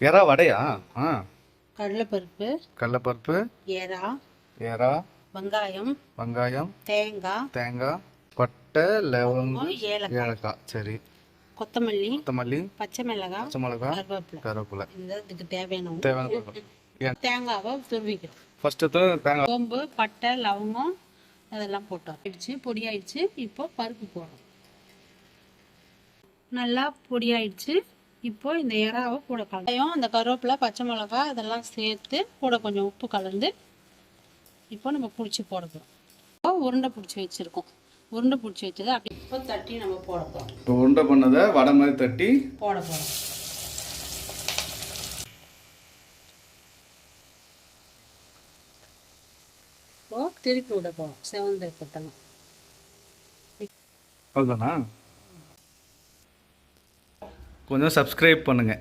எறா வடையா? ஆ. கடலைப்பருப்பு கடலைப்பருப்பு எறா எறா வெங்காயம் வெங்காயம் தேங்காய் தேங்காய் பட்டை லவங்கம் ஏலக்காய். சரி. கொத்தமல்லி கொத்தமல்லி பச்சை மிளகாய் பச்சை மிளகாய் கருவேப்பிலை. கருவேப்பிலை. இந்த இதுக்கு தேவையான. தேவையான தேங்காவை துருவிக்கிறோம் ஃபஸ்ட்டு தேங்காய் சோம்பு பட்டை லவங்கம் அதெல்லாம் போட்டோம். ஆயிடுச்சு பொடி ஆயிடுச்சு இப்போ பருப்பு போடுறோம். நல்லா பொடி ஆயிடுச்சு இப்போ இந்த இறாவை கூட கலந்தையும் அந்த கருவேப்பிலை பச்சை மிளகாய் இதெல்லாம் சேர்த்து கூட கொஞ்சம் உப்பு கலந்து இப்போ நம்ம பிடிச்சி போட போகிறோம் இப்போ உருண்டை பிடிச்சி வச்சுருக்கோம். உருண்டை பிடிச்சி வச்சதை அப்படி இப்போ தட்டி நம்ம போட போகிறோம் இப்போ உருண்டை பண்ணதை வடை மாதிரி தட்டி போட போகிறோம் இப்போ திருப்பி விட போகிறோம் செவந்து அவ்வளோதானா கொஞ்சம் சப்ஸ்கிரைப் பண்ணுங்கள்